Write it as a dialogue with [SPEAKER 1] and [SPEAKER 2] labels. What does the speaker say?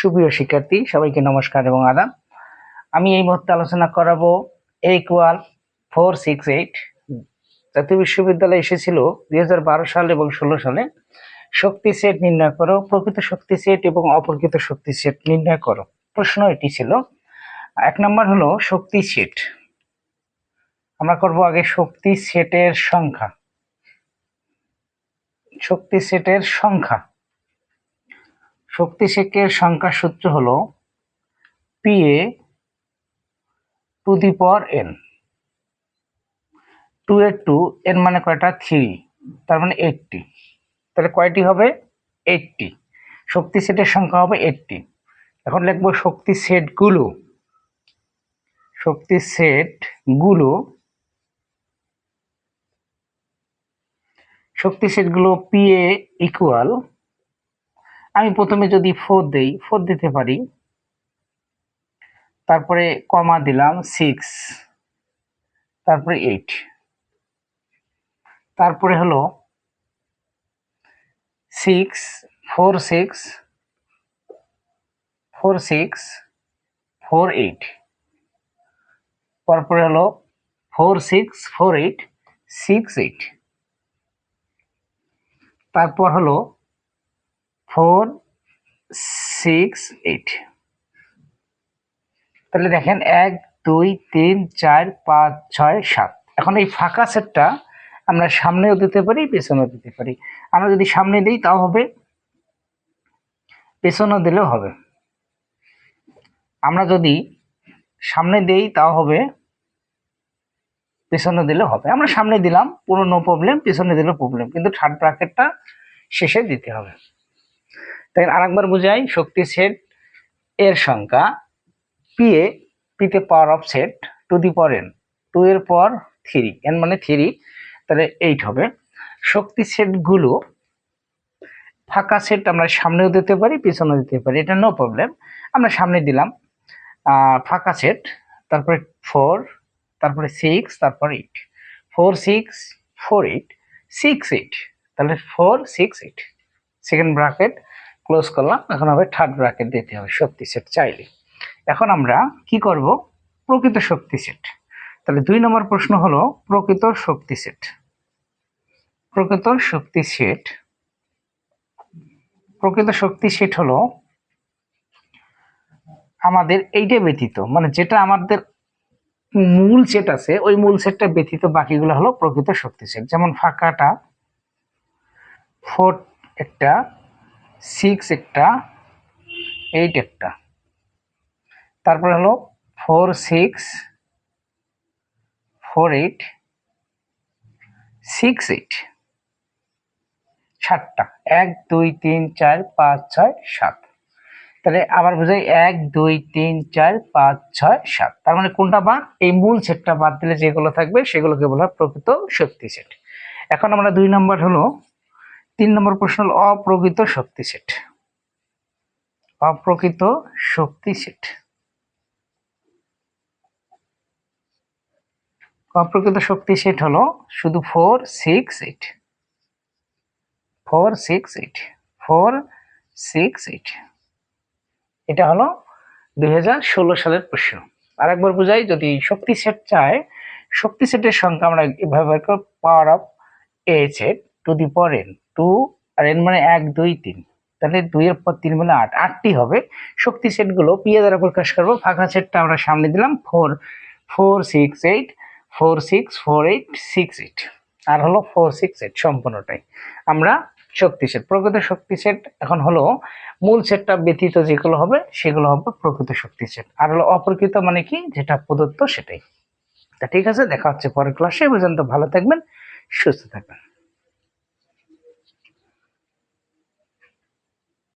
[SPEAKER 1] সুপ্রিয় শিক্ষার্থী, সবাইকে নমস্কার এবং আদাব আমি এই মুহূর্তে আলোচনা করাবো এ ফোর সিক্স এইট জাতীয় বিশ্ববিদ্যালয়ে এসেছিল দুই সাল এবং ষোলো সালে। শক্তি সেট নির্ণয় করো, প্রকৃত শক্তি সেট এবং অপ্রকৃত শক্তি সেট নির্ণয় করো। প্রশ্ন এটি ছিল, এক নম্বর হলো শক্তি সেট আমরা করব আগে শক্তি সেটের সংখ্যা। শক্তি সেটের সংখ্যা। শক্তি সেটের সংখ্যা সূত্র হলো P A two the power N two এর টু এন মানে কয়টা? থ্রি, তার মানে এইটটি। তাহলে কয়টি হবে? এইটটি। শক্তি সেটের সংখ্যা হবে এইটটি। এখন লিখব শক্তি সেটগুলো। শক্তি সেটগুলো। শক্তি সেটগুলো পি এ ইকুয়াল আমি প্রথমে যদি ফোর দেই ফোর দিতে পারি, তারপরে কমা দিলাম সিক্স তারপরে এইট তারপরে হলো six four six four six four eight তারপরে হলো four six four eight six eight তারপর হলো ফোর, সিক্স, এইট। তাহলে দেখেন, এক, দুই, তিন, চার, পাঁচ, ছয়, সাত। এখন এই ফাঁকা সেটটা আমরা সামনেও দিতে পারি, পেছনেও দিতে পারি। আমরা যদি সামনে দিই, তাও হবে। পেছনেও দিলেও হবে। আমরা যদি সামনে দেই, তাও হবে। পেছনে দিলেও হবে। আমরা সামনে দিলাম, পুরো নো প্রবলেম পেছনে দিলেও প্রবলেম কিন্তু থার্ড ব্র্যাকেটটা শেষে দিতে হবে। তাই আরেকবার বুঝাই, শক্তি সেট এর সংখ্যা পি এ পিতে power of set two the power N two এর পর থ্রি এন মানে থ্রি তাহলে এইট হবে। শক্তি সেটগুলো ফাঁকা সেট আমরা সামনেও দিতে পারি, পিছনেও দিতে পারি, এটা নো প্রবলেম আমরা সামনে দিলাম ফাঁকা সেট তারপরে ফোর তারপরে সিক্স তারপর eight four six four eight six eight তাহলে four six eight second bracket close করলাম, এখন হবে থার্ড ব্রাকেট দিতে হবে, শক্তি সেট চাইলে। এখন আমরা কি করব? প্রকৃত শক্তি সেট তাহলে দুই নম্বর প্রশ্ন হলো, প্রকৃত শক্তি সেট প্রকৃত শক্তি সেট প্রকৃত শক্তি সেট হলো আমাদের এইটা ব্যতীত মানে যেটা আমাদের মূল সেট আছে, ওই মূল সেটটা ব্যতীত বাকিগুলো হলো প্রকৃত শক্তি সেট যেমন ফাঁকাটা ফোর একটা সিক্স একটা এইট একটা। তারপর হলো four six four eight six eight সাতটা। এক, দুই, তিন, চার, পাঁচ, ছয়, সাত। তাহলে আবার বোঝাই এক, দুই, তিন, চার, পাঁচ, ছয়, সাত। তার মানে কোনটা বাদ? এই মূল সেটটা বাদ দিলে যেগুলো থাকবে সেগুলোকে বলা প্রকৃত শক্তি সেট। এখন আমরা দুই নম্বর হলো তিন নম্বর প্রশ্ন হলো, অপ্রকৃত শক্তি সেট। অপ্রকৃত শক্তি সেট। অপ্রকৃত শক্তি সেট হলো শুধু four six eight four six eight four six eight এটা হলো দুই হাজার ষোলো সালের প্রশ্ন। আরেকবার বুঝাই, যদি শক্তি সেট চায়, শক্তি সেটের সংখ্যা আমরা এভাবে power of a set two the power n two R N মানে এক, দুই, তিন। তাহলে দুইয়ের পর তিন মানে আট। আটটি হবে। শক্তি সেটগুলো পিএ দ্বারা প্রকাশ করব। ফাঁকা সেটটা আমরা সামনে দিলাম। Four four, six, eight, four, six, four, eight, six, eight. আর হলো ফোর, সিক্স, এইট সম্পূর্ণটাই। আমরা শক্তি সেট, প্রকৃত শক্তি সেট এখন হলো মূল সেটটা ব্যতীত যেগুলো হবে, সেগুলো হবে প্রকৃত শক্তি সেট। আর হলো অপ্রকৃত মানে কি? যেটা প্রদত্ত সেটাই। তা ঠিক আছে, দেখা হচ্ছে পরের ক্লাসে পর্যন্ত ভালো থাকবেন, সুস্থ থাকবেন।